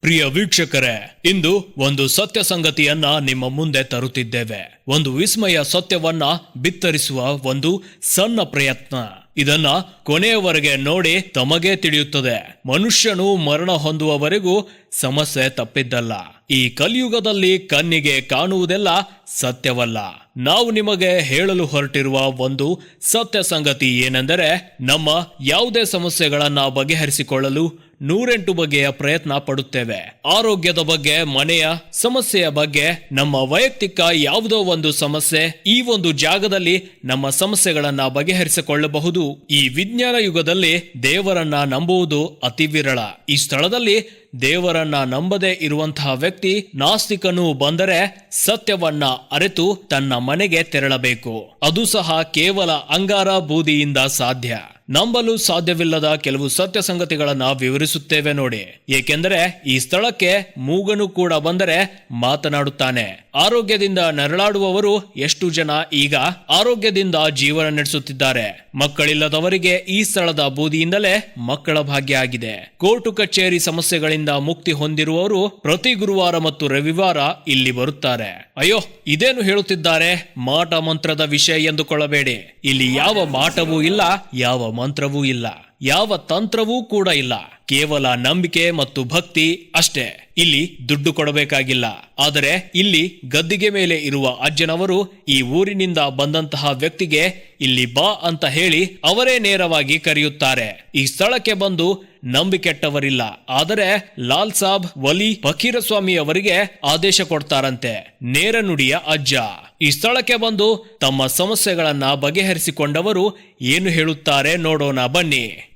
ಪ್ರಿಯ ವೀಕ್ಷಕರೇ, ಇಂದು ಒಂದು ಸತ್ಯ ಸಂಗತಿಯನ್ನ ನಿಮ್ಮ ಮುಂದೆ ತರುತ್ತಿದ್ದೇವೆ. ಒಂದು ವಿಸ್ಮಯ ಸತ್ಯವನ್ನ ಬಿತ್ತರಿಸುವ ಒಂದು ಸಣ್ಣ ಪ್ರಯತ್ನ. ಇದನ್ನ ಕೊನೆಯವರೆಗೆ ನೋಡಿ ತಮಗೇ ತಿಳಿಯುತ್ತದೆ. ಮನುಷ್ಯನು ಮರಣ ಹೊಂದುವವರೆಗೂ ಸಮಸ್ಯೆ ತಪ್ಪಿದ್ದಲ್ಲ. ಈ ಕಲಿಯುಗದಲ್ಲಿ ಕಣ್ಣಿಗೆ ಕಾಣುವುದೆಲ್ಲ ಸತ್ಯವಲ್ಲ. ನಾವು ನಿಮಗೆ ಹೇಳಲು ಹೊರಟಿರುವ ಒಂದು ಸತ್ಯ ಸಂಗತಿ ಏನೆಂದರೆ ನಮ್ಮ ಯಾವುದೇ ಸಮಸ್ಯೆಗಳನ್ನು ಬಗೆಹರಿಸಿಕೊಳ್ಳಲು ನೂರೆಂಟು ಬಗೆಯ ಪ್ರಯತ್ನ ಪಡುತ್ತೇವೆ. ಆರೋಗ್ಯದ ಬಗ್ಗೆ, ಮನೆಯ ಸಮಸ್ಯೆಯ ಬಗ್ಗೆ, ನಮ್ಮ ವೈಯಕ್ತಿಕ ಯಾವುದೋ ಒಂದು ಸಮಸ್ಯೆ, ಈ ಒಂದು ಜಾಗದಲ್ಲಿ ನಮ್ಮ ಸಮಸ್ಯೆಗಳನ್ನ ಬಗೆಹರಿಸಿಕೊಳ್ಳಬಹುದು. ಈ ವಿಜ್ಞಾನ ಯುಗದಲ್ಲಿ ದೇವರನ್ನ ನಂಬುವುದು ಅತಿ ವಿರಳ. ಈ ಸ್ಥಳದಲ್ಲಿ ದೇವರನ್ನ ನಂಬದೇ ಇರುವಂತಹ ವ್ಯಕ್ತಿ, ನಾಸ್ತಿಕನು ಬಂದರೆ ಸತ್ಯವನ್ನ ಅರೆತು ತನ್ನ ಮನೆಗೆ ತೆರಳಬೇಕು. ಅದು ಸಹ ಕೇವಲ ಅಂಗಾರ ಬೂದಿಯಿಂದ ಸಾಧ್ಯ. ನಂಬಲು ಸಾಧ್ಯವಿಲ್ಲದ ಕೆಲವು ಸತ್ಯ ಸಂಗತಿಗಳನ್ನ ವಿವರಿಸುತ್ತೇವೆ ನೋಡಿ. ಏಕೆಂದರೆ ಈ ಸ್ಥಳಕ್ಕೆ ಮೂಗನು ಕೂಡ ಬಂದರೆ ಮಾತನಾಡುತ್ತಾನೆ. ಆರೋಗ್ಯದಿಂದ ನರಳಾಡುವವರು ಎಷ್ಟು ಜನ ಈಗ ಆರೋಗ್ಯದಿಂದ ಜೀವನ ನಡೆಸುತ್ತಿದ್ದಾರೆ? ಮಕ್ಕಳಿಲ್ಲದವರಿಗೆ ಈ ಸ್ಥಳದ ಬೂದಿಯಿಂದಲೇ ಮಕ್ಕಳ ಭಾಗ್ಯ ಆಗಿದೆ. ಕೋರ್ಟು ಕಚೇರಿ ಸಮಸ್ಯೆಗಳಿಂದ ಮುಕ್ತಿ ಹೊಂದಿರುವವರು ಪ್ರತಿ ಗುರುವಾರ ಮತ್ತು ರವಿವಾರ ಇಲ್ಲಿ ಬರುತ್ತಾರೆ. ಅಯ್ಯೋ, ಇದೇನು ಹೇಳುತ್ತಿದ್ದಾರೆ? ಮಾಟ ಮಂತ್ರದ ವಿಷಯ ಎಂದುಕೊಳ್ಳಬೇಡಿ. ಇಲ್ಲಿ ಯಾವ ಮಾಟವೂ ಇಲ್ಲ, ಯಾವ ಮಂತ್ರವೂ ಇಲ್ಲ. ಯಾವ ತಂತ್ರವೂ ಕೂಡ ಇಲ್ಲ. ಕೇವಲ ನಂಬಿಕೆ ಮತ್ತು ಭಕ್ತಿ ಅಷ್ಟೇ. ಇಲ್ಲಿ ದುಡ್ಡು ಕೊಡಬೇಕಾಗಿಲ್ಲ. ಆದರೆ ಇಲ್ಲಿ ಗದ್ದಿಗೆ ಮೇಲೆ ಇರುವ ಅಜ್ಜನವರು ಈ ಊರಿನಿಂದ ಬಂದಂತಹ ವ್ಯಕ್ತಿಗೆ ಇಲ್ಲಿ ಬಾ ಅಂತ ಹೇಳಿ ಅವರೇ ನೇರವಾಗಿ ಕರೆಯುತ್ತಾರೆ. ಈ ಸ್ಥಳಕ್ಕೆ ಬಂದು ನಂಬಿಕೆಟ್ಟವರಿಲ್ಲ. ಆದರೆ ಲಾಲ್ ಸಾಬ್ ವಲಿ ಫಕೀರಸ್ವಾಮಿ ಅವರಿಗೆ ಆದೇಶ ಕೊಡ್ತಾರಂತೆ. ನೇರ ನುಡಿಯ ಅಜ್ಜ. ಈ ಸ್ಥಳಕ್ಕೆ ಬಂದು ತಮ್ಮ ಸಮಸ್ಯೆಗಳನ್ನ ಬಗೆಹರಿಸಿಕೊಂಡವರು ಏನು ಹೇಳುತ್ತಾರೆ ನೋಡೋಣ ಬನ್ನಿ.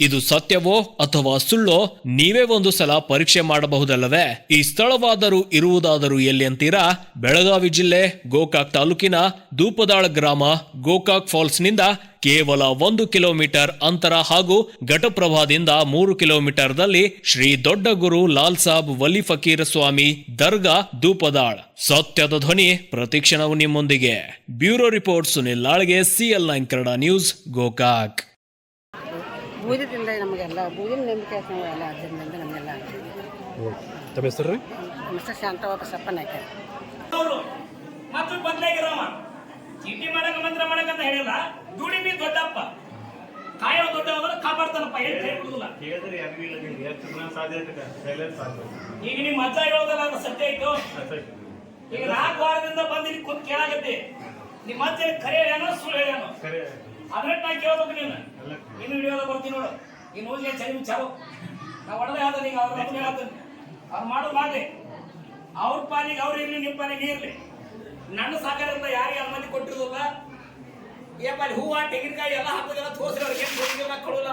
ಇದು ಸತ್ಯವೋ ಅಥವಾ ಸುಳ್ಳೋ? ನೀವೇ ಒಂದು ಸಲ ಪರೀಕ್ಷೆ ಮಾಡಬಹುದಲ್ಲವೇ? ಈ ಸ್ಥಳವಾದರೂ ಇರುವುದಾದರೂ ಎಲ್ಲಿ ಅಂತೀರಾ? ಬೆಳಗಾವಿ ಜಿಲ್ಲೆ, ಗೋಕಾಕ್ ತಾಲೂಕಿನ ದೂಪದಾಳ ಗ್ರಾಮ, ಗೋಕಾಕ್ ಫಾಲ್ಸ್ನಿಂದ ಕೇವಲ ಒಂದು ಕಿಲೋಮೀಟರ್ ಅಂತರ ಹಾಗೂ ಘಟಪ್ರಭಾದಿಂದ ಮೂರು ಕಿಲೋಮೀಟರ್ದಲ್ಲಿ ಶ್ರೀ ದೊಡ್ಡ ಗುರು ಲಾಲ್ ಸಾಬ್ ವಲಿ ಫಕೀರ ಸ್ವಾಮಿ ದರ್ಗಾ ದೂಪದಾಳ್. ಸತ್ಯದ ಧ್ವನಿ ಪ್ರತಿಕ್ಷಣವು ನಿಮ್ಮೊಂದಿಗೆ. Bureau report Sunil ಲಾಳ್ಗೆ CL nine Kannada news, Gokak. ಬೂದಿದಿಂದ ನಮಗೆಲ್ಲ ಬೂದಿನ ನಂಬಿಕೆ ಎಲ್ಲ ಅದರಿಂದ ನಮಗೆಲ್ಲ ತಮ್ಮ ಹೆಸರು? ರೀ ಮಿಸ್ಟರ್ ಶಾಂತವ ಬಸಪ್ಪ ನಾಯ್ಕ. ಅವರು ಮತ್ತು ಬದಲಾಗಿರವ ಚೀಟಿ ಮಾಡಕ ಮಂತ್ರ ಮಾಡಕಂತ ಹೇಳಿಲ್ಲ. ದುಡಿಮಿ ದೊಡ್ಡಪ್ಪ. ಕಾಯೋ ದೊಡ್ಡವ ಕಾಪಾಡ್ತಾನಪ್ಪ ಹೇಳ್ಬಿಡುದಿಲ್ಲ ನಿಮ್ಗೆ. ಎಷ್ಟು ಜನ ಸಾಧ್ಯ ಐತೆ ಸೈಲೆನ್ಸ್ ಸಾಧ್ಯ ಈಗ ನಿಮ್ಮ ಅಜ್ಜ ಹೇಳೋದಲ್ಲ ಅದು ಸತ್ಯ ಆಯ್ತು? ಈಗ ನಾಲ್ಕು ವಾರದಿಂದ ಬಂದು ಇಲ್ಲಿ ಕುಂತ್ ಕೇಳಾಗತ್ತೆ. ನಿಮ್ಮ ಮಜ್ಜ ಖರೆ ಸುಳ್ಳು ಹೇಳ್ಯಾನೋ? ಖರೆ ಅದನ್ನ ನಾ ಕೇಳ್ಬೇಕು ನೀನು. ಇನ್ನು ಎಲ್ಲ ಬರ್ತೀನಿ ನೋಡು. ಈ ಮೂಲಿಗೆ ಚಳಿ ಚಾವು ನಾ ಹೊಡೆದ ಹೇಳ್ದೆ ನೀವು ಅವ್ರ ಮಕ್ಕಳು ಹೇಳ್ತೀನಿ ಅವ್ರು ಮಾಡೋದು ಮಾಡ್ಲಿ. ಅವ್ರ ಪಾನಿಗೆ ಅವ್ರು ಇರ್ಲಿ ನಿಮ್ಮ ಪಾನಿಗೆ ಇರ್ಲಿ. ನನ್ನ ಸಾಕಾರಿಂದ ಯಾರಿಗೆ ಅನುಮತಿ ಕೊಟ್ಟಿರೋದಿಲ್ಲ ಏಪ್ಪ ಅಲ್ಲಿ ಹೂವು, ತೆಂಗಿನಕಾಯಿ ಎಲ್ಲ ಹಾಕೋದೆಲ್ಲ ತೋರಿಸಿ ಅವ್ರಿಗೆ ಕೊಡೋಲ್ಲ?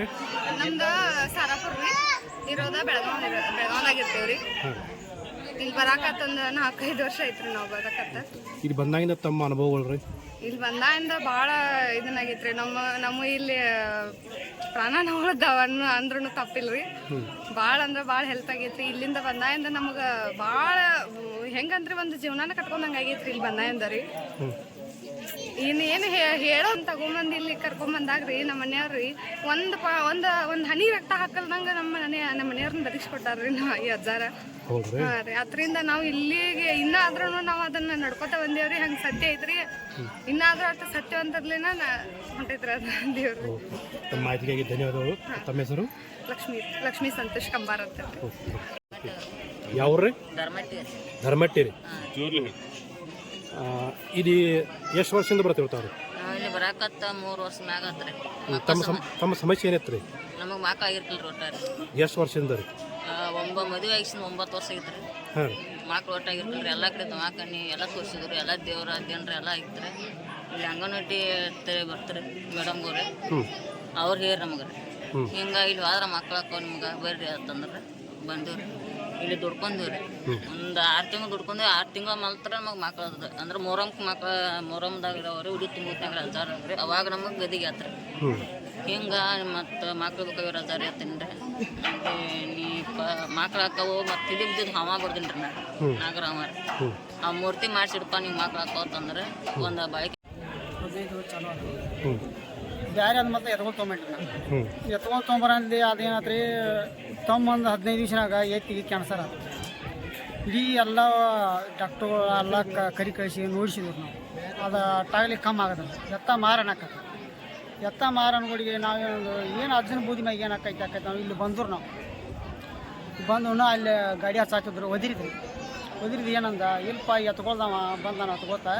ನಮ್ದು ಸಾರಾಪುರ್ ರೀ ಇರೋದ ಬೆಳಗಾವ್ ಬೆಳಗಾವ್ದಾಗ ರೀ ಇಲ್ಲಿ ಬರಾಕತ್ತಂದ ನಾಲ್ಕೈದು ವರ್ಷ ಐತ್ರಿ ನಾವು ಬರಾಕತ್ತ. ಇಲ್ಲಿ ಬಂದಾಗಿಂದ ತಮ್ಮ ಅನುಭವಗಳು ರೀ ಇಲ್ಲಿ ಬಂದಾಗಿಂದ ಭಾಳ ಇದನ್ನಾಗೈತ್ರಿ. ನಮ್ಮ ನಮ್ಮ ಇಲ್ಲಿ ಪ್ರಾಣ ನೋಡ್ದವ ಅಂದ್ರೂ ತಪ್ಪಿಲ್ರಿ. ಭಾಳ ಅಂದ್ರೆ ಭಾಳ ಹೆಲ್ತ್ ಆಗೈತ್ರಿ. ಇಲ್ಲಿಂದ ಬಂದಾಗಿಂದ ನಮಗೆ ಭಾಳ ಹೆಂಗಂದ್ರೆ ಒಂದು ಜೀವನಾನ ಕಟ್ಕೊಂಡಂಗೆ ಆಗೈತ್ರಿ ಇಲ್ಲಿ ಬಂದಾಗಿಂದ ರೀ. ಇನ್ನು ಏನು ಹೇಳೋ ತಗೊಂಬಂದು ಇಲ್ಲಿ ಕರ್ಕೊಂಬಂದಾಗ್ರಿ ನಮ್ಮ ಮನೆಯವ್ರಿ ಒಂದು ಪಾ ಒಂದು ಒಂದು ಹನಿ ರಕ್ತ ಹಾಕಲ್ದಂಗ ನಮ್ಮ ಮನೆ ನಮ್ಮ ಮನೆಯವ್ರನ್ನ ಬದುಕಿಸ್ಕೊಟ್ಟಾರ್ರಿ ನಾ ಈ ಅಜ್ಜಾರ. ಹೌದ್ರಿ? ಹಾಂ ರೀ. ಅದರಿಂದ ನಾವು ಇಲ್ಲಿಗೆ ಇನ್ನಾದ್ರೂ ನಾವು ಅದನ್ನ ನಡ್ಕೊತ ಬಂದೇವ್ರಿ. ಹಂಗೆ ಸತ್ಯ ಐತ್ರಿ. ಇನ್ನಾದ್ರೂ ಅಷ್ಟು ಸತ್ಯವಂತರ್ಲಿನ ಹೊಂಟೈತ್ರಿ ಅದು ದೇವ್ರಿ ತಮ್ಮ ಮಾಹಿತಿಗಾಗಿ ಧನ್ಯವಾದಗಳು. ತಮ್ಮ ಹೆಸರು? ಲಕ್ಷ್ಮಿ ಲಕ್ಷ್ಮೀ ಸಂತೋಷ್ ಕಂಬಾರ್ ಅಂತ. ಯಾವ್ರಿ ಧರ್ಮಟ್ಟಿ. ಧರ್ಮಟ್ಟಿ ರೀ. ಇದು ಎಷ್ಟು ವರ್ಷದಿಂದ ಬರ್ತಿರ್ತಾವ್ರಿ ನಾವು ಇಲ್ಲಿ ಬರಾಕತ್ತ ಮೂರು ವರ್ಷ ಮ್ಯಾಗ ಆತ್ರಿ ತಮ್ಮ ಸಮ ತಮ್ಮ ಸಮಸ್ಯೆ ಏನೈತೆ ರೀ? ನಮಗೆ ಮಾಕ ಆಗಿರ್ತಿಲ್ಲ ಒಟ್ಟಾರಿ ಎಷ್ಟು ವರ್ಷದಿಂದ ರೀ? ಒಂಬ ಮದುವೆ ಆಗಿಸಿದ ಒಂಬತ್ತು ವರ್ಷ ಆಗಿತ್ರಿ ಹಾಂ ರೀ. ಮಕ್ಳು ರೀ ಎಲ್ಲ ಕಡೆ ನೀ ಎಲ್ಲ ತೋರಿಸಿದ್ರು. ಎಲ್ಲ ದೇವ್ರ ದೇನ್ರ ಎಲ್ಲ ಆಗಿತ್ರಿ ಇಲ್ಲಿ ಅಂಗನವಾಡಿ ಬರ್ತಾರೆ ಮೇಡಮ್ ಅವ್ರೆ. ಹ್ಞೂ ಅವ್ರು ಹೇಳಿ ನಮಗೆ ರೀ. ಹಿಂಗೆ ಇಲ್ಲಿ ಹೋದ್ರೆ ಮಕ್ಳು ನಿಮ್ಗೆ ಬರ್ರಿ ಅಂತಂದ್ರೆ ಬಂದಿವ್ರಿ. ಇಲ್ಲಿ ದುಡ್ಕೊಂದಿವ್ರಿ ಒಂದು ಆರು ತಿಂಗಳು ದುಡ್ಕೊಂಡ್ವಿ ಆರು ತಿಂಗಳ ಮಾತ್ರ ನಮಗೆ ಮಕ್ಳು ಅದ ಅಂದ್ರೆ ಮೊರಮ್ ಮಕ್ಳು ಮೊರಮ್ದಾಗ ಇರೋರು ಉಡಿ ತುಂಬತ್ನಾಗ ರಜಾರ್ ರೀ ಅವಾಗ ನಮಗೆ ಗದಿಗೆ ಆತ್ರಿ ಹಿಂಗ ಹಿಂಗೆ ಮತ್ತು ಮಕ್ಳು ಬೇಕಾಗಿ ರಜಾರಿ ಆತೀನಿ ರೀ ಮತ್ತೆ ನೀ ಪ ಮಕ್ಳು ಹಾಕವು ಮತ್ತು ಇದು ಬಿದ್ದಿದ್ದು ಹಾವ ಬರ್ದೀನಿ ರೀ. ನಾನು ನಾಗರ ಆ ಮೂರ್ತಿ ಮಾಡಿಸಿಡಪ್ಪ ನೀವು ಮಕ್ಳು ಹಾಕೋತಂದ್ರೆ ಒಂದು ಚಲೋ ಬೇರೆ ಅದು ಮತ್ತೆ ಎತ್ಕೊಂಡು ತೊಗೊಂಬಿಟ್ರಿ ನಾನು ಎತ್ಕೊಂಡು ತೊಗೊಂಬರಂದು ಅದೇನಾತ್ರಿ ತೊಗೊಂಬಂದು ಹದಿನೈದು ದಿವಸನಾಗ ಎತ್ತಿಗೆ ಕ್ಯಾನ್ಸರ್ ಅದು ಇಡೀ ಎಲ್ಲ ಡಾಕ್ಟರ್ಗಳು ಎಲ್ಲ ಕರಿ ಕಳಿಸಿ ನೋಡಿಸಿದ್ರು ನಾವು. ಅದು ಟಾಯ್ಲಿ ಕಮ್ಮಿ ಆಗದ ಎತ್ತ ಮಾರನಕ್ಕ ಎತ್ತ ಮಾರನ್ಗಳಿಗೆ ನಾವೇನು ಏನು ಅಜ್ಜನ ಬೂದಿ ಮ್ಯಾಗ ಏನು ಆಕೈತೆ ಆಕೈತೆ? ನಾವು ಇಲ್ಲಿ ಬಂದರು ನಾವು. ಬಂದು ಅಲ್ಲಿ ಗಾಡಿ ಹಚ್ಚಾಕಿದ್ರು ಒದಿರಿದ್ರಿ ಒದಿರಿದು ಏನಂದ ಇಲ್ಲಪ್ಪ ಎತ್ಕೊಳ್ದವ ಬಂದಾನ. ಎತ್ಕೊಳ್ತಾ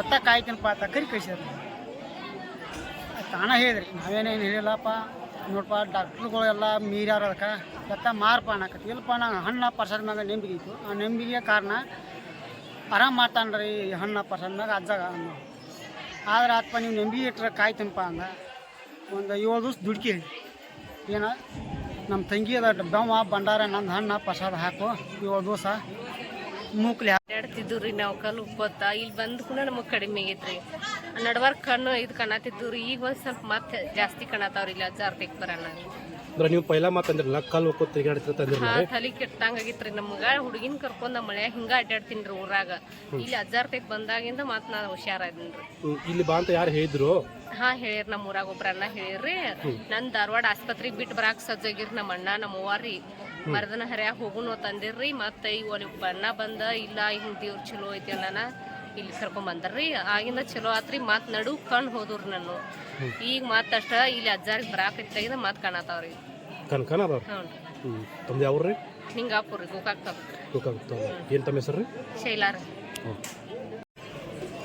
ಎತ್ತ ಕಾಯ್ತೀನಪ್ಪ ಅಂತ ಕರಿ ಕಳಿಸಿದ್ರು. ತಾಣ ಹೇಳಿದ್ರಿ ನಾವೇನೇನು ಹೇಳಿಲ್ಲಪ್ಪ. ನೋಡಪ್ಪ ಡಾಕ್ಟ್ರುಗಳು ಎಲ್ಲ ಮೀರ್ಯಾರ ಅದಕ್ಕೆ. ಎತ್ತ ಮಾರಪ್ಪ ಅನ್ನಕತ್ತಿ. ಇಲ್ಲಪ್ಪ ನಾ ಹಣ್ಣ ಪರ್ಸದ ಮ್ಯಾಗ ನೆಂಬಿಗೆ ಇತ್ತು. ಆ ನೆಂಬಿಗೆ ಕಾರಣ ಆರಾಮ್ ಈ ಹಣ್ಣ ಪರ್ಸದ ಮ್ಯಾಗ ಅಜ್ಜಾಗ ಅನ್ನೋ ಆದ್ರೆ ಆತ್ಪ ನೀವು ನೆಂಬಿಗೆ ಇಟ್ರೆ ಕಾಯ್ತೀನಪ್ಪ ಅಂದ ಒಂದು ಏಳು ದಿವ್ಸ ದುಡ್ಕಿ. ಏನ ನಮ್ಮ ತಂಗಿ ಅದ ಬೆಮ್ಮ ಭಂಡಾರ, ನಂದು ಹಣ್ಣ ಪ್ರಸಾದ ಹಾಕು. ಏಳು ದಿವಸ. ಮೂಕ್ಲಿ. ಅಡ್ಡಾಡ್ತಿದ್ವು ರೀ ನಾವು ಕಲ್ಲು ಉಪ್ಪತ್ತ ಇಲ್ಲಿ ಬಂದ ಕೂಡ ನಮಗೆ ಕಡಿಮೆ ಆಗೈತ್ರಿ. ನಡವರ್ ಕಣ್ಣು ಇದು ಕಾಣತಿದ್ದು ರೀ ಈಗ ಒಂದ್ ಸ್ವಲ್ಪ ಮತ್ತೆ ಜಾಸ್ತಿ ಕಾಣತಾವ್ರಿ ಇಲ್ಲಿ ಅಜ್ಜಾರ್ ತೆಗ್ ಬರೋಣ. ಅಂದ್ರೆ ನೀವು ಪೈಲ ಮಾತಂದ್ರಲ್ಲ ಕಲ್ಲು ಹಾ ತಲೆ ಕೆಟ್ಟಂಗ ಆಗೈತ್ರಿ ನಮ್ಗ. ಹುಡುಗಿನ ಕರ್ಕೊಂಡ್ ಮಳ್ಯಾಗ ಹಿಂಗ ಅಡ್ಡಾಡ್ತೀನಿ ರೀ ಊರಾಗ ಇಲ್ಲಿ ಅಜ್ಜಾರ್ ತೆಗ್ ಬಂದಾಗಿಂದ ಮತ್ ನಾ ಹುಷಾರಾದೀನಿ ರೀ ಇಲ್ಲಿ ಬಾ ಅಂತ ಯಾರು ಹೇಳಿದ್ರು? ಹಾ ಹೇಳಿರ್ ನಮ್ಮ ಊರಾಗ ಒಬ್ಬರನ್ನ ಹೇಳಿರ್ರಿ ಹೇಳಿರಿ ನನ್ ಧಾರವಾಡ ಆಸ್ಪತ್ರೆಗೆ ಬಿಟ್ಟು ಬರಾಕ್ ಸಜ್ಜಾಗಿರ್ ನಮ್ಮ ಅಣ್ಣ ನಮ್ಮ ಅವ್ವಾರಿ ಮರದನ ಹರ್ಯಾಗ ಹೋಗುನು ತಂದಿರ್ರಿ ಮತ್ತೆ ಇವ್ ಅಲ್ಲಿ ಬಣ್ಣ ಬಂದ ಇಲ್ಲ ಹಿಂಗ್ ದೇವ್ರು ಚಲೋ ಐತಿ ಅಣ್ಣ ಇಲ್ಲಿ ಕರ್ಕೊಂಡ್ ಬಂದರ್ರಿ. ಆಗಿಂದ ಚಲೋ ಆತ್ರಿ ಮತ್ ನಡು ಕಣ್ ಹೋದ್ರಿ ನಾನು ಈಗ ಮತ್ತಷ್ಟ ಇಲ್ಲಿ ಅಜ್ಜಾರಿಗೆ ಬರಾಕತ್ತಾಗಿಂದ ಮತ್ ಕಾಣತಾವ್ರಿ ಕನಕನ ಅದಾವ್ರಿ ಹ್ಞೂ ತಮ್ದು ಯಾವ ರೀ ಹಿಂಗಾಪುರ್ ರೀ ಗೋಕಾಕ್ ತಾಲೂಕ್ ಗೊತ್ತಾಗುತ್ತೆ ಏನು ತಮ್ಮ ಹೆಸರು? ರೀ. ಶೈಲಾರ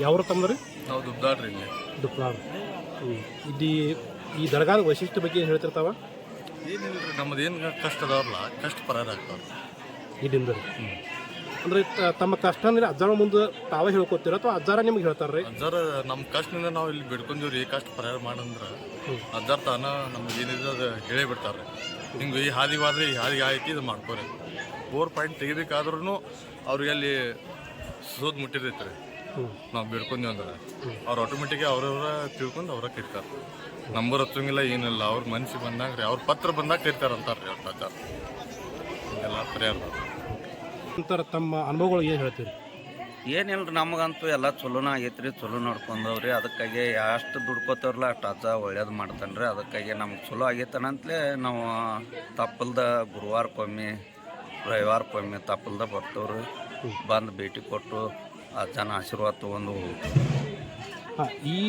ಯಾವ ತಮ್ಮದು ರೀ? ನಾವು ದುಬ್ದಾಡ್ರಿ ಇಲ್ಲಿ. ದುಪ್ಲಾರ್ ಹ್ಞೂ ಇಲ್ಲಿ ಈ ದರ್ಗಾದ ವೈಶಿಷ್ಟ್ಯ ಬಗ್ಗೆ ಏನು ಹೇಳ್ತಿರ್ತಾವ? ನಮ್ಮದು ಏನು ಕಷ್ಟ ಅದಾವಲ್ಲ ಕಷ್ಟ ಆಗ್ತಾವ್ರಿ. ಇಲ್ಲಿಂದ ಅಂದ್ರೆ ತ- ತಮ್ಮ ಕಷ್ಟ ಅಂದ್ರೆ ಅಜ್ಜಾರ ಮುಂದೆ ತಾವೇ ಹೇಳ್ಕೊತೀರ ಅಥವಾ ಅಜ್ಜಾರ ನಿಮ್ಗೆ ಹೇಳ್ತಾರ್ರಿ? ಅಜ್ಜಾರ ನಮ್ಮ ಕಷ್ಟದಿಂದ ನಾವು ಇಲ್ಲಿ ಬಿಡ್ಕೊಂಡಿವ್ರಿ ಈ ಕಷ್ಟ ಪರಿಹಾರ ಮಾಡಂದ್ರ. ಅಜ್ಜಾರ ತಾನ ನಮ್ಗೆ ಏನಿದೆ ಅದು ಹೇಳೇ ಬಿಡ್ತಾರೆ ಹಿಂಗೆ ಈ ಹಾದಿ ಹೋದ್ರೆ ಈ ಹಾದಿಗೆ ಹಾಕಿ ಇದು ಮಾಡ್ಕೋರಿ. ಬೋರ್ ಪಾಯಿಂಟ್ ತೆಗಿಬೇಕಾದ್ರೂ ಅವ್ರಿಗೆ ಅಲ್ಲಿ ಸೋದ್ ಮುಟ್ಟಿರ್ತೈತೆ ರೀ ನಾವು ಬಿಡ್ಕೊಂಡ್ವಿ ಅಂದ್ರೆ. ಅವ್ರು ಆಟೋಮೆಟಿಕ್ ಅವ್ರವ್ರ ತಿಳ್ಕೊಂಡು ಅವ್ರ ಕಿರ್ತಾರೆ ನಂಬರ್ ಹಚ್ಚಂಗಿಲ್ಲ ಏನಿಲ್ಲ. ಅವ್ರ ಮನ್ಸಿಗೆ ಬಂದಾಗ ರೀ ಅವ್ರ ಪತ್ರ ಬಂದಾಗ ಕರಿತಾರಂತಾರೆ ಅವ್ರ ಪ್ರಚಾರ. ಪರಿಹಾರ ನಂತರ ತಮ್ಮ ಅನುಭವಗಳು ಏನು ಹೇಳ್ತೀರಿ? ರೀ ನಮಗಂತೂ ಎಲ್ಲ ಚಲೋನ ರೀ ಚಲೋ ನೋಡ್ಕೊಂಡವ್ರಿ ಅದಕ್ಕಾಗಿ ಎಷ್ಟು ದುಡ್ಕೋತವ್ರಲ್ಲ ಅಷ್ಟು ಅಜ್ಜ ಒಳ್ಳೇದು ಮಾಡ್ತಾನೆ ರೀ. ಅದಕ್ಕಾಗಿ ನಮ್ಗೆ ಚಲೋ ಆಗೈತನಂತಲೇ ನಾವು ತಪ್ಪಲ್ದ ಗುರುವಾರಕ್ಕೊಮ್ಮೆ ರವಿವಾರಕ್ಕೊಮ್ಮೆ ತಪ್ಪಲ್ದ ಬರ್ತವ್ರಿ. ಬಂದು ಭೇಟಿ ಕೊಟ್ಟು ಅಜ್ಜನ ಆಶೀರ್ವಾದ ತೊಗೊಂಡು ಹೋಗ್ತೀವಿ ಈ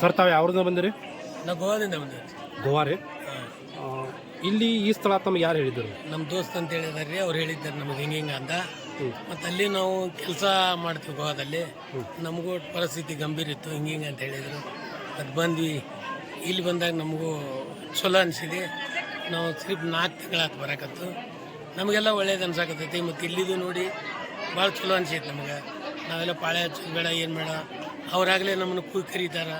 ಸರ್ ತಾವು ಯಾವ್ರಿಂದ ಬಂದಿರಿ? ನಾವು ಗೋವಾದಿಂದ ಬಂದಿವಿ. ಗೋವಾ ರೀ? ಆ, ಇಲ್ಲಿ ಈ ಸ್ಥಳ ತಮ್ಗೆ ಯಾರು ಹೇಳಿದ್ರು? ನಮ್ಮ ದೋಸ್ತ್ ಅಂತ ಹೇಳಿದಾರೆ ಅವ್ರು ಹೇಳಿದ್ದಾರೆ ನಮಗೆ ಹಿಂಗೆ ಹಿಂಗೆ ಅಂತ. ಮತ್ತು ಅಲ್ಲಿ ನಾವು ಕೆಲಸ ಮಾಡ್ತೀವಿ ಗೋವಾದಲ್ಲಿ. ನಮಗೂ ಪರಿಸ್ಥಿತಿ ಗಂಭೀರ ಇತ್ತು ಹಿಂಗೆ ಹಿಂಗೆ ಅಂತ ಹೇಳಿದರು. ಅದು ಬಂದ್ವಿ. ಇಲ್ಲಿ ಬಂದಾಗ ನಮಗೂ ಚಲೋ ಅನಿಸಿದೆ. ನಾವು ಸ್ವಲ್ಪ ನಾಲ್ಕು ತಿಂಗಳಾತು ಬರಕತ್ತು. ನಮಗೆಲ್ಲ ಒಳ್ಳೇದು ಅನ್ಸಾಕತ್ತೈತಿ ಮತ್ತು ಇಲ್ಲಿದು ನೋಡಿ ಭಾಳ ಚಲೋ ಅನಿಸೈತೆ ನಮಗೆ. ನಾವೆಲ್ಲ ಪಾಳೆ ಹಚ್ಚೋದು ಬೇಡ ಏನು ಬೇಡ. ಅವರಾಗಲೇ ನಮ್ಮನ್ನು ಕೂ, ಕರೀತಾರ.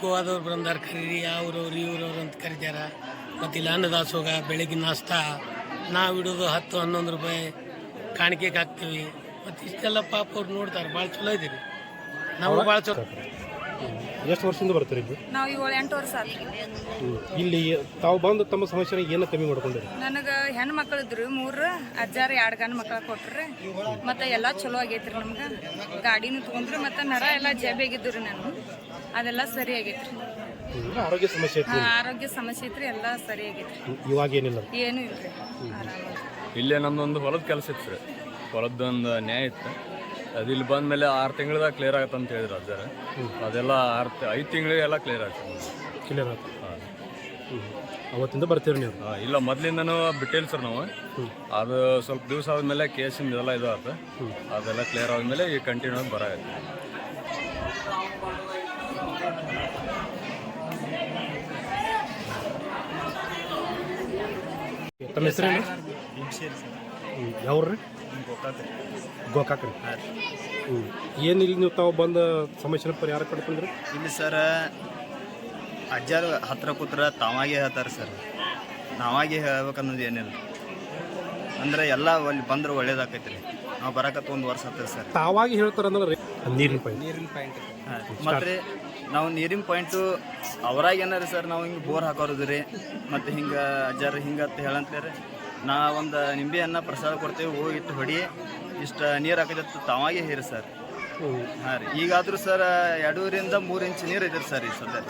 ಗೋವಾದವ್ರು ಬಂದಾರ, ಕರೀರಿ ಅವ್ರವ್ರು ಇವ್ರವ್ರು ಅಂತ ಕರೀತಾರ. ಮತ್ತು ಇಲ್ಲಿ ಅನ್ನದಾಸೋಗ ಬೆಳಗ್ಗೆ ನಾಷ್ಟ, ನಾವು ಇಡೋದು ಹತ್ತು, ಹನ್ನೊಂದು ರೂಪಾಯಿ ಕಾಣಿಕೆಗೆ ಹಾಕ್ತೀವಿ. ಮತ್ತು ಇಷ್ಟೆಲ್ಲ ಪಾಪ ಅವ್ರು ನೋಡ್ತಾರೆ. ಭಾಳ ಚಲೋ ಇದೀರಿ. ನಾವು ಭಾಳ ಚಲೋ. ಎಷ್ಟು ವರ್ಷದಿಂದ ಬರ್ತೀರಿ ಇಲ್ಲಿ? ನಾವು ಏಳು ಎಂಟು ವರ್ಷ ಆತ್ರಿ ಹ್ಮ್. ಇಲ್ಲಿ ತಾವು ಬಂದು ತಮ್ಮ ಸಮಸ್ಯೆನ ಏನು ಕಮ್ಮಿ ಮಾಡ್ಕೊಂಡಿರಿ? ನನಗೆ ಹೆಣ್ಣು ಮಕ್ಳು ಇದ್ರು ಮೂರು ಅಜ್ಜಾರ ಎರಡು ಗಂಡು ಮಕ್ಳು ಕೊಟ್ರಿ. ಮತ್ತೆ ಎಲ್ಲ ಚಲೋ ಆಗೈತ್ರಿ ನಮ್ಗೆ. ಗಾಡಿನೂ ತೊಗೊಂಡ್ರಿ ಮತ್ತೆ ನರ ಎಲ್ಲ ಜೇಬಿಯಾಗಿದ್ದು ರೀ ನಾನು. ಅದೆಲ್ಲ ಸರಿ ಆಗೈತ್ರಿ. ಹ್ಮ್. ಆರೋಗ್ಯ ಸಮಸ್ಯೆ ಐತಿ ಹಾ, ಆರೋಗ್ಯ ಸಮಸ್ಯೆ ಐತ್ರಿ ಎಲ್ಲ ಸರಿ ಆಗೈತ್ರಿ. ಹ್ಮ್. ಇವಾಗ ಏನಿಲ್ಲ? ಏನೂ ಇಲ್ಲ ಆರಾಮ. ಇಲ್ಲೇ ನಮ್ದೊಂದು ಹೊಲದ ಕೆಲಸ ಇತ್ತು ರೀ ಹೊಲದ್ದೊಂದು ನ್ಯಾಯ ಇತ್ತು. ಅದು ಇಲ್ಲಿ ಬಂದಮೇಲೆ ಆರು ತಿಂಗಳದಾಗ ಕ್ಲಿಯರ್ ಆಗುತ್ತೆ ಅಂತ ಹೇಳಿದ್ರು ಅಜ್ಜಾರ. ಅದೆಲ್ಲ ಆರು ಐದು ತಿಂಗಳಿಗೆಲ್ಲ ಕ್ಲಿಯರ್ ಆಗ್ತದೆ. ಕ್ಲಿಯರ್ ಆಯ್ತು ಹಾಂ. ಅವತ್ತಿಂದ ಬರ್ತೀರಿ ನೀವು? ಹಾಂ ಇಲ್ಲ ಮೊದಲಿಂದನೂ ಬಿಟ್ಟಿಲ್ಲ ಸರ್ ನಾವು. ಅದು ಸ್ವಲ್ಪ ದಿವಸ ಆದಮೇಲೆ ಕೇಸಿಂದ ಇದೆಲ್ಲ ಇದು ಆಯ್ತು ಅದೆಲ್ಲ ಕ್ಲಿಯರ್ ಆದಮೇಲೆ ಈಗ ಕಂಟಿನ್ಯೂ ಆಗಿ ಬರಾಗತ್ತೆ ತಮ್ಮ ಹೆಸರೇನು? ಯಾವ್ರಿ ಗೋಕಾಕ್ ರೀ. ಹ್ಞೂ ಏನು ಇಲ್ಲಿ ನೀವು ತಾವು ಬಂದ ಸಮಸ್ಯೆನ ಪರಿಹಾರ ಕಟ್ಕೊಂಡ್ರಿ ಇಲ್ಲಿ ಸರ ಅಜ್ಜಾರು ಹತ್ರ ಕೂತ್ರ ತಾವಾಗೆ ಹೇಳ್ತಾರೆ ಸರ್. ನಾವಾಗೆ ಹೇಳ್ಬೇಕನ್ನೋದು ಏನಿಲ್ಲ. ಅಂದ್ರೆ ಎಲ್ಲ ಅಲ್ಲಿ ಬಂದ್ರೆ ಒಳ್ಳೇದಾಕೈತಿ ರೀ. ನಾವು ಬರಕತ್ತ ಒಂದು ವರ್ಷ ಆಗ್ತದೆ ಸರ್. ತಾವಾಗಿ ಹೇಳ್ತಾರೆ ಅಂದ್ರೆ ನೀರಿನ ಪಾಯಿಂಟ್ ನೀರಿನ ಪಾಯಿಂಟ್ ಮತ್ತು ರೀ. ನಾವು ನೀರಿನ ಪಾಯಿಂಟು ಅವ್ರಾಗ ಏನಾರ ಸರ್ ನಾವು ಹಿಂಗೆ ಬೋರ್ ಹಾಕೋದು ರೀ ಮತ್ತು ಹಿಂಗೆ ಅಜ್ಜಾರು ಹಿಂಗೆ ಅಂತ ಹೇಳಂತಾರೆ ನಾ ಒಂದು ನಿಂಬೆಯನ್ನು ಪ್ರಸಾದ ಕೊಡ್ತೇವೆ ಹೋಗಿ ಇಟ್ಟು ಹೊಡಿ. ಇಷ್ಟು ನೀರು ಹಾಕಿದತ್ತು ತಾವಾಗೆ ಹೇರಿ ಸರ್. ಹಾಂ ರೀ. ಈಗಾದರೂ ಸರ್ ಎರಡೂರಿಂದ ಮೂರು ಇಂಚ್ ನೀರು ಇದ್ರಿ ಸರ್ ಈ ಸದ್ಯ.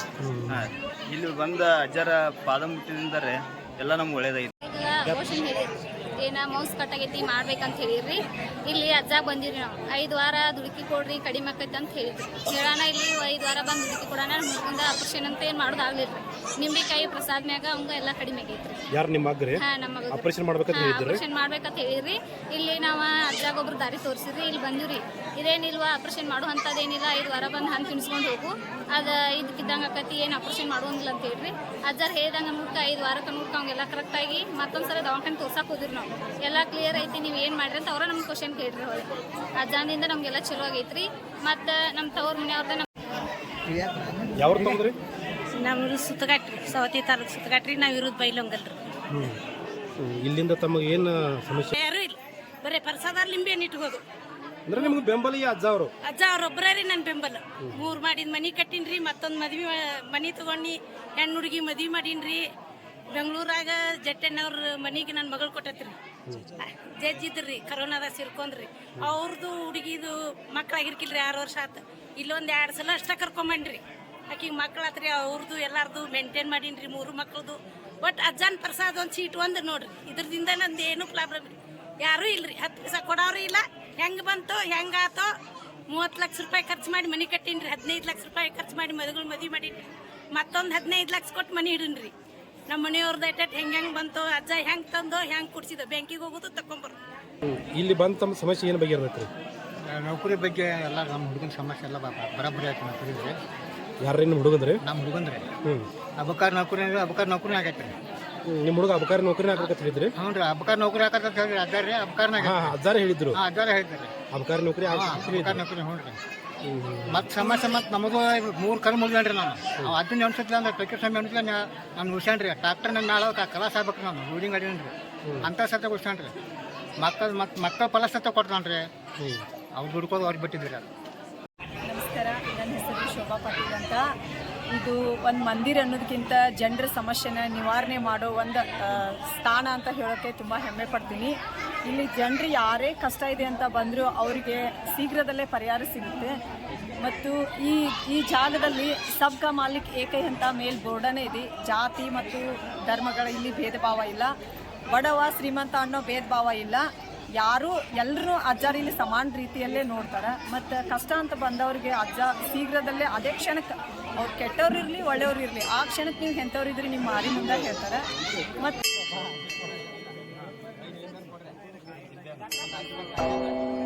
ಹಾಂ ಇಲ್ಲಿ ಬಂದ ಅಜ್ಜರ ಪಾದ ಮುಟ್ಟಿದಿಂದರೆ ಎಲ್ಲ ನಮ್ಗೆ ಹೇಳಿರಿ ಏನ ಮೌಸ್ ಕಟ್ಟಾಗೈತಿ ಮಾಡ್ಬೇಕಂತ ಹೇಳಿರಿ ಇಲ್ಲಿ ಅಜ್ಜ ಬಂದಿರಿ ನಾವು. ಐದು ವಾರ ದುಡುಕಿ ಕೊಡ್ರಿ ಕಡಿಮೆ ಆಕೈತಿ ಅಂತ ಹೇಳಿದ್ರಿ. ಹೇಳೋಣ ಇಲ್ಲಿ ಐದು ವಾರ ಬಂದು ದುಡುಕಿ ಕೊಡೋಣ ಮುಂದ ಆಪರೇಷನ್ ಅಂತ ಏನು ಮಾಡೋದಾಗ್ಲಿಲ್ಲ ನಿಂಬೆಕಾಯಿ ಪ್ರಸಾದ ಮ್ಯಾಗ ಅವಂಗ ಎಲ್ಲ ಕಡಿಮೆ ಆಗೈತ್ರಿ. ಯಾರು ನಿಮ್ಮ ಅಗ್ರಿ? ಹಾ ನಮ್ಮ ಆಪರೇಷನ್ ಮಾಡ್ಬೇಕಂತ ಹೇಳಿದ್ರಿ ಆಪರೇಷನ್ ಮಾಡ್ಬೇಕಂತ ಹೇಳಿರಿ ಇಲ್ಲಿ ನಾವು ಅಜ್ಜಾಗ ಒಬ್ರು ದಾರಿ ತೋರಿಸಿದ್ರಿ ಇಲ್ಲಿ ಬಂದಿವ್ರಿ. ಇದೇನಿಲ್ವಾ ಆಪರೇಷನ್ ಮಾಡೋ ಅಂಥದ್ದೇನಿಲ್ಲ ಐದು ವಾರ ಬಂದು ಹಂಗೆ ತಿನ್ಸ್ಕೊಂಡು ಹೋಗು. ಅದು ಇದಕ್ಕಿದ್ದಂಗೆ ಆಕತಿ ಏನು ಆಪರೇಷನ್ ಮಾಡುವಂಗಿಲ್ಲ ಅಂತ ಹೇಳ್ರಿ ಅಜ್ಜಾರ್ ಹೇಳ್ದಂಗೆ ಅನ್ಬಿಟ್ಟು ಐದು ವಾರಕ್ಕೆ ನೋಡ್ಕ ಅವಂಗೆಲ್ಲ ಕರೆಕ್ಟಾಗಿ ಮತ್ತೊಂದು ಸಲ ದವಾಖಾನೆ ತೋರ್ಸಕ್ಕೆ ಹೋದ್ರಿ ನಾವು. ಎಲ್ಲ ಕ್ಲಿಯರ್ ಐತಿ ನೀವು ಏನು ಮಾಡ್ರಿ ಅಂತ ಅವ್ರ ನಮ್ಗೆ ಕ್ವಶನ್ ಕೇಳ್ರಿ ಹೊಳೆ ಅಜ್ಜಾನಿಂದ ನಮಗೆಲ್ಲ ಚಲೋ ಆಗೈತ್ರಿ. ಮತ್ತು ನಮ್ಮ ತವ್ರ ಮನೆಯವ್ರದ್ದು ನಮ್ಮ ನಮ್ದು ಸುತ್ತಗಟ್ರಿ ಸವತಿ ತಾಲೂಕು ಸುತ್ತಗಟ್ರಿ ನಾವು ಇರೋದು ಬೈಲೊಂಗಲ್ರಿ. ಇಲ್ಲಿಂದ ತಮಗೆ ಏನು ಸಮಸ್ಯೆ? ಯಾರು ಇಲ್ಲ. ಬರೀ ಪ್ರಸಾದ ಲಿಂಬೆ ಇಟ್ಕೋದು. ಅಂದ್ರೆ ನಿಮ್ಗೆ ಬೆಂಬಲ ಈ ಅಜ್ಜ ಅವರು? ಅಜ್ಜ ಅವ್ರೊಬ್ಬರೇ ರೀ ನನ್ನ ಬೆಂಬಲ. ಮೂರು ಮಾಡಿದ ಮನಿ ಕಟ್ಟಿನ್ರಿ ಮತ್ತೊಂದು ಮದ್ವಿ ಮನಿ ತಗೊಂಡು ಹೆಣ್ಣು ಹುಡುಗಿ ಮದ್ವಿ ಮಾಡೀನ್ರಿ. ಬೆಂಗಳೂರಾಗ ಜಟ್ಟೆಣ್ಣವ್ರ ಮನಿಗೆ ನನ್ನ ಮಗಳು ಕೊಟ್ಟತ್ರಿ. ಜಜ್ಜಿದ್ರಿ ಕರೋನಾದಾಗ ಸೇರ್ಕೊಂಡ್ರಿ. ಅವ್ರದ್ದು ಹುಡುಗಿದು ಮಕ್ಕಳಾಗಿರ್ಕಿಲ್ರಿ ಆರು ವರ್ಷ ಆತು. ಇಲ್ಲೊಂದು ಎರಡು ಸಲ ಅಷ್ಟ ಕರ್ಕೊಂಬಂಡ್ರಿ ಆಕಿಗೆ ಹತ್ರ ಅವ್ರದ್ದು ಎಲ್ಲಾರ್ದು ಮೇಂಟೈನ್ ಮಾಡೀನ್ರಿ ಮೂರು ಮಕ್ಳದು. ಒಟ್ಟು ಅಜ್ಜನ ಪ್ರಸಾದ ಒಂದು ಸೀಟ್ ಒಂದು ನೋಡ್ರಿ. ಇದ್ರದಿಂದ ನಂದು ಏನು ಪ್ರಾಬ್ಲಮ್ ರೀ ಯಾರೂ ಇಲ್ರಿ. ಹತ್ತು ಪೈಸಾ ಕೊಡೋರು ಇಲ್ಲ. ಹೆಂಗೆ ಬಂತು ಹೆಂಗಾತೋ ಮೂವತ್ತು ಲಕ್ಷ ರೂಪಾಯಿ ಖರ್ಚು ಮಾಡಿ ಮನೆ ಕಟ್ಟೀನ್ರಿ. ಹದಿನೈದು ಲಕ್ಷ ರೂಪಾಯಿ ಖರ್ಚು ಮಾಡಿ ಮದುಗಳು ಮದುವೆ ಮಾಡೀನಿ ಮತ್ತೊಂದು ಹದಿನೈದು ಲಕ್ಷ ಕೊಟ್ಟು ಮನೆ ಇಡೀನ್ರಿ. ನಮ್ಮ ಮನೆಯವ್ರದ್ದು ಐಟಟ್ ಹೆಂಗೆ ಹೆಂಗೆ ಬಂತು ಅಜ್ಜ ಹೆಂಗೆ ತಂದೋ ಹೆಂಗೆ ಕುಡ್ಸಿದೋ ಬ್ಯಾಂಕಿಗೆ ಹೋಗೋದು ತಕೊಂಬರು ಇಲ್ಲಿ ಬಂದ ತಮ್ಮ ಸಮಸ್ಯೆ ಏನು ಬಗೆಹರ್ತೈತ್ರಿ ನೌಕರಿ ಬಗ್ಗೆ ಎಲ್ಲ ನಮ್ಮ ಹುಡುಗನ ಸಮಸ್ಯೆ ಎಲ್ಲ ಬರಬರಿ ಆಯ್ತು ನೌಕರಿ ಯಾರ ಹುಡುಗಂದ್ರೆ ಹುಡುಗಂದ್ರಿ ನಮ್ಮ ಹುಡುಗಂದ್ರೆ ಹ್ಞೂ ಅಬಕಾರ ನೌಕರಿ ಅಂದ್ರೆ ಅಬಕಾರ್ ನೌಕರಿ ಆಗೈತೆ ರೀ ನಿಮ್ಮ ಹುಡುಗ ಅಬಕಾರ ನೌಕರಿ ಹಾಕಬೇಕಂತ ಹೇಳಿದ್ರಿ? ಹ್ಞೂ ರೀ ಅಬಕಾರ ನೌಕರಿ ಹಾಕತ್ತ ಹೇಳಿ ಅದಾರ ರೀ ಅಬಕಾರ್ನಾಗ ಹಾಂ ಅಜ್ಜಾರ ಹೇಳಿದ್ರು. ಹಾಂ ಅದಾರ ಹೇಳ್ತಾರೆ ಅಬಕಾರಿ ನೌಕರಿ ಹಾಂ ಹಾಕ್ಬೇಕಂತ ನೌಕರಿ ಹ್ಞೂ ರೀ. ಮತ್ತೆ ಸಮಸ್ಯೆ ಮತ್ತೆ ನಮಗೂ ಮೂರು ಕಲ್ ಮುಗಿದ್ರಿ ನಾನು. ಅವ್ ಅದನ್ನ ಅನ್ಸುತ್ತಿಲ್ಲ ಅಂದ್ರೆ ಕ್ರಿಕೆಟ್ ಸಮಯ ಅನ್ಸಿಲ್ಲ ನಾನು ಉಳ್ಸ್ಯಾನ್ರಿ ಟ್ರಾಕ್ಟರ್ ನನ್ನ ನಾಳೆ ಕಲಾಸ ಆಗ್ಬೇಕು ನಾನು. ರೂಡಿಂಗ್ ಅಡಿನ್ರಿ ಅಂತ ಸತ ಉಳ್ಸ್ಯಾನ್ರಿ ಮಕ್ಕಳು ಮತ್ತೆ ಮಕ್ಕಳ ಫಲ ಸತ ಕೊಡ್ತಾನ್ರಿ. ಅವ್ರು ದುಡ್ಕೋದು ಅವ್ರಿಗೆ ಬಿಟ್ಟಿದ್ರಿ ಅದು ನಮಸ್ಕಾರ. ನನ್ನ ಹೆಸರು ಶೋಭಾ ಪಾಟೀಲ್ ಅಂತ. ಇದು ಒಂದು ಮಂದಿರ ಅನ್ನೋದಕ್ಕಿಂತ ಜನರ ಸಮಸ್ಯೆನ ನಿವಾರಣೆ ಮಾಡೋ ಒಂದು ಸ್ಥಾನ ಅಂತ ಹೇಳೋಕ್ಕೆ ತುಂಬ ಹೆಮ್ಮೆ ಪಡ್ತೀನಿ. ಇಲ್ಲಿ ಜನರು ಯಾರೇ ಕಷ್ಟ ಇದೆ ಅಂತ ಬಂದರೂ ಅವರಿಗೆ ಶೀಘ್ರದಲ್ಲೇ ಪರಿಹಾರ ಸಿಗುತ್ತೆ. ಮತ್ತು ಈ ಈ ಜಾಗದಲ್ಲಿ ಸಬ್ಕಾ ಮಾಲಿಕ್ ಏಕೈ ಅಂತ ಮೇಲ್ ಬೋರ್ಡನೇ ಇದೆ. ಜಾತಿ ಮತ್ತು ಧರ್ಮಗಳ ಇಲ್ಲಿ ಭೇದ ಭಾವ ಇಲ್ಲ. ಬಡವ, ಶ್ರೀಮಂತ ಅನ್ನೋ ಭೇದ ಭಾವ ಇಲ್ಲ. ಯಾರು ಎಲ್ಲರೂ ಅಜ್ಜಾರು ಇಲ್ಲಿ ಸಮಾನ ರೀತಿಯಲ್ಲೇ ನೋಡ್ತಾರೆ. ಮತ್ತು ಕಷ್ಟ ಅಂತ ಬಂದವರಿಗೆ ಅಜ್ಜ ಶೀಘ್ರದಲ್ಲೇ ಅದೇ ಕ್ಷಣಕ್ಕೆ ಅವ್ರು ಕೆಟ್ಟವ್ರು ಇರಲಿ, ಒಳ್ಳೆಯವ್ರು ಇರಲಿ. ಆ ಕ್ಷಣಕ್ಕೆ ನೀವು ಎಂಥವ್ರು ಇದ್ರಿ, ನಿಮ್ಮ ಮಾರಿ ಮುಂದೆ ಹೇಳ್ತಾರೆ. ಮತ್ತು Thank you.